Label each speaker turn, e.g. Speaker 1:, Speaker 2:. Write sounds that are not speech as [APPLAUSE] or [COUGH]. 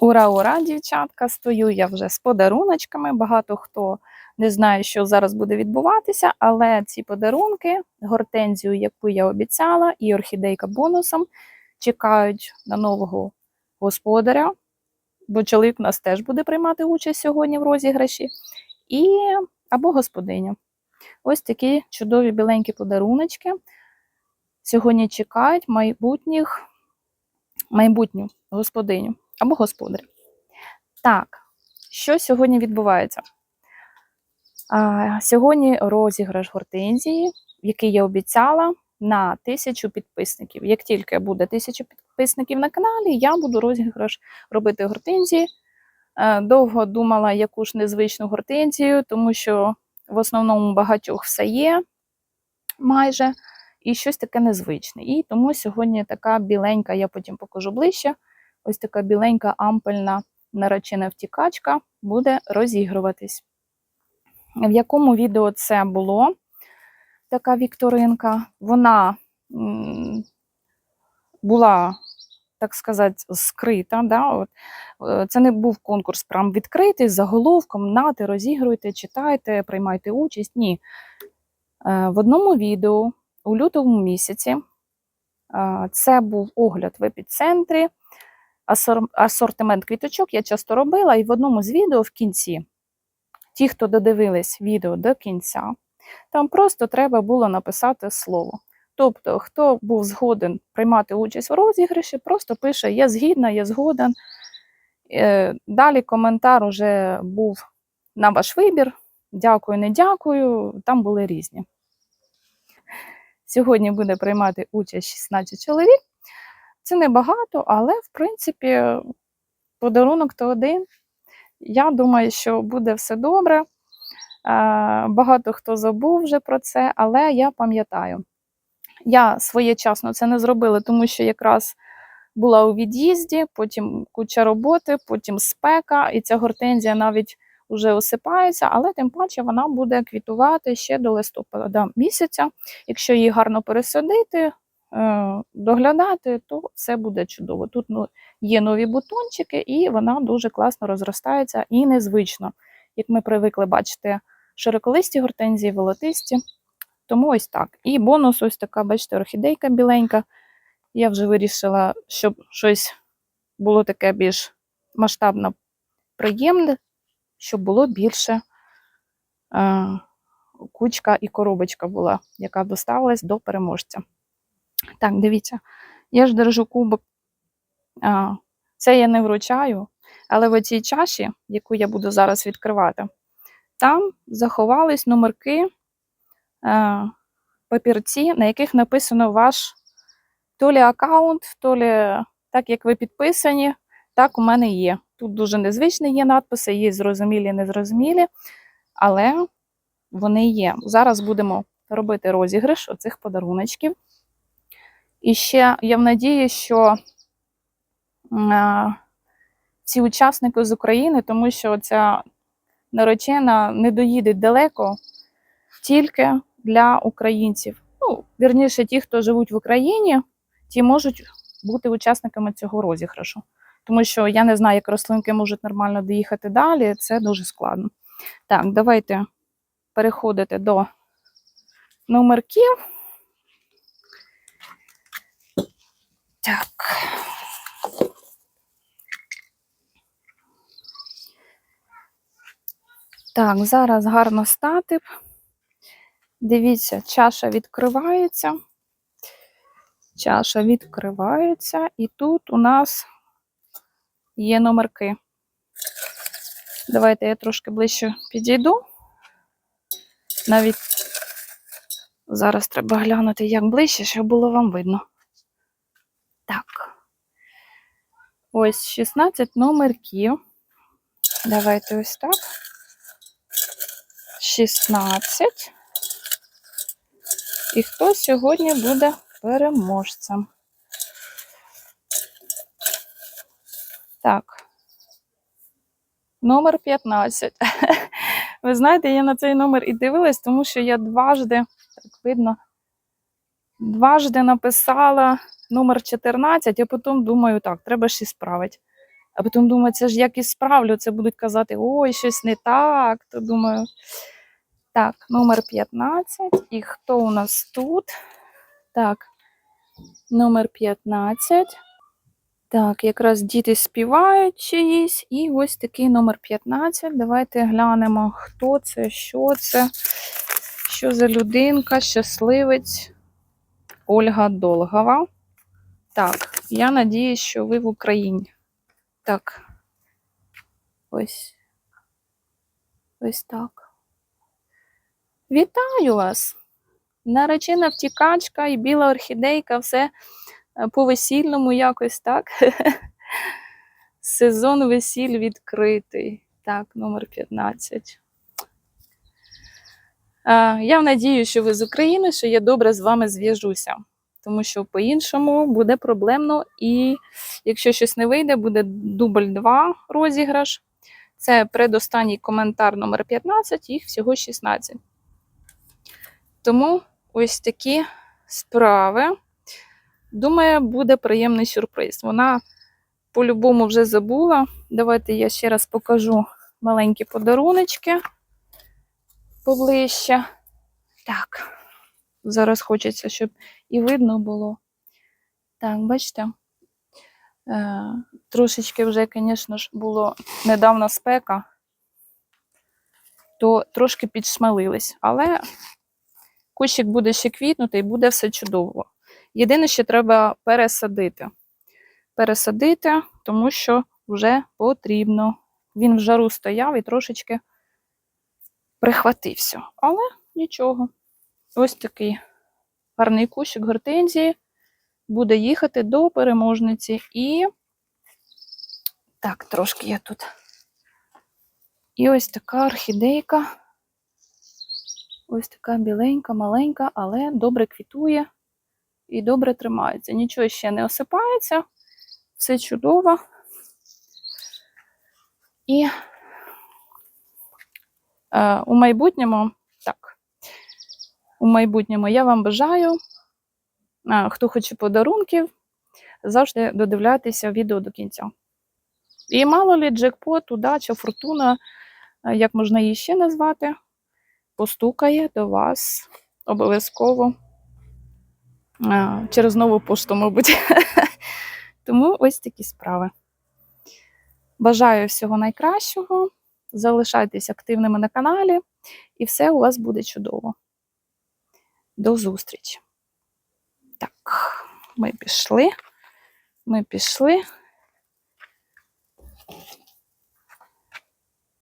Speaker 1: Ура, ура, дівчатка! Стою я вже з подаруночками. Багато хто не знає, що зараз буде відбуватися, але ці подарунки, гортензію, яку я обіцяла, і орхідейка бонусом чекають на нового господаря, бо чоловік у нас теж буде приймати участь сьогодні в розіграші, і або господиню. Ось такі чудові біленькі подаруночки. Сьогодні чекають майбутніх, майбутню господиню або господаря. Так, що сьогодні відбувається? А, сьогодні розіграш гортензії, який я обіцяла на тисячу підписників. Як тільки буде тисяча підписників на каналі, я буду розіграш робити гортензії. Е, Довго думала, яку ж незвичну гортензію, тому що в основному багатьох все є майже, і щось таке незвичне. І тому сьогодні така біленька, я потім покажу ближче. Ось така біленька ампельна наречена втікачка буде розігруватись. В якому відео це було така вікторинка? Вона була, так сказати, скрита. Да? От, е, це не був конкурс прям відкритий з заголовком, нати, розігруйте, читайте, приймайте участь. Ні. Е, В одному відео у лютому місяці це був огляд в епіцентрі асортимент квіточок я часто робила, і в одному з відео в кінці, ті, хто додивились відео до кінця, там просто треба було написати слово. Тобто, хто був згоден приймати участь у розіграші, просто пише Я згідна, я згоден. Е, Далі коментар уже був на ваш вибір. Дякую, не дякую. Там були різні. Сьогодні буде приймати участь 16 чоловік. Це небагато, але в принципі подарунок то один. Я думаю, що буде все добре. Е, Багато хто забув вже про це, але я пам'ятаю. Я своєчасно це не зробила, тому що якраз була у від'їзді, потім куча роботи, потім спека, і ця гортензія навіть вже осипається, але тим паче вона буде квітувати ще до листопада місяця. Якщо її гарно пересадити, е, доглядати, то все буде чудово. Тут ну, є нові бутончики, і вона дуже класно розростається і незвично, як ми привикли бачити широколисті гортензії, волотисті. Тому ось так. І бонус, ось така, бачите, орхідейка біленька. Я вже вирішила, щоб щось було таке більш масштабно приємне, щоб було більше е, кучка і коробочка була, яка доставилась до переможця. Так, дивіться, я ж держу кубок. Це я не вручаю, але в цій чаші, яку я буду зараз відкривати, там заховались номерки, а, папірці, на яких написано ваш то лі аккаунт, то лі так, як ви підписані, так у мене є. Тут дуже незвичні є надписи, є зрозумілі, незрозумілі, але вони є. Зараз будемо робити розіграш оцих подаруночків. І ще я в надії, що е, ці учасники з України, тому що ця наречена не доїде далеко тільки для українців. Ну, вірніше, ті, хто живуть в Україні, ті можуть бути учасниками цього розіграшу. Тому що я не знаю, як рослинки можуть нормально доїхати далі, це дуже складно. Так, давайте переходити до номерків. Так. Так, зараз гарно стати. Дивіться, чаша відкривається. Чаша відкривається, і тут у нас є номерки. Давайте я трошки ближче підійду. Навіть зараз треба глянути, як ближче, щоб було вам видно. Так. Ось 16 номерків. Давайте ось так. 16. І хто сьогодні буде переможцем? Так. Номер 15. [LAUGHS] Ви знаєте, я на цей номер і дивилась, тому що я дважди, так видно, дважди написала номер 14, а потім думаю, так, треба ще справити. А потім думаю, це ж як і справлю, це будуть казати, ой, щось не так. То думаю, так, номер 15. І хто у нас тут? Так, номер 15. Так, якраз діти співають чиїсь. І ось такий номер 15. Давайте глянемо, хто це, що це, що за людинка, щасливець Ольга Долгова. Так, я надіюсь, що ви в Україні. Так. Ось. Ось так. Вітаю вас! Наречена втікачка і біла орхідейка, все по весільному якось, так? [LAUGHS] Сезон весіль відкритий. Так, номер 15. Е, Я надію, що ви з України, що я добре з вами зв'яжуся. Тому що по-іншому буде проблемно, і якщо щось не вийде, буде дубль 2 розіграш. Це предостанній коментар номер 15, їх всього 16. Тому ось такі справи. Думаю, буде приємний сюрприз. Вона по-любому вже забула. Давайте я ще раз покажу маленькі подаруночки поближче. Так, зараз хочеться, щоб і видно було. Так, бачите? Е, трошечки вже, звісно ж, було недавно спека, то трошки підшмалились, але кущик буде ще квітнути і буде все чудово. Єдине, що треба пересадити. Пересадити, тому що вже потрібно. Він в жару стояв і трошечки прихватився. Але нічого. Ось такий гарний кущик гортензії буде їхати до переможниці. І так, трошки я тут. І ось така орхідейка. Ось така біленька, маленька, але добре квітує і добре тримається. Нічого ще не осипається, все чудово. І е, у майбутньому, так, у майбутньому я вам бажаю, е, хто хоче подарунків, завжди додивляйтеся відео до кінця. І мало лі джекпот, удача, фортуна, е, як можна її ще назвати, постукає до вас обов'язково через нову пошту, мабуть. [LAUGHS] Тому ось такі справи. Бажаю всього найкращого. Залишайтесь активними на каналі, і все у вас буде чудово. До зустрічі. Так, ми пішли. Ми пішли.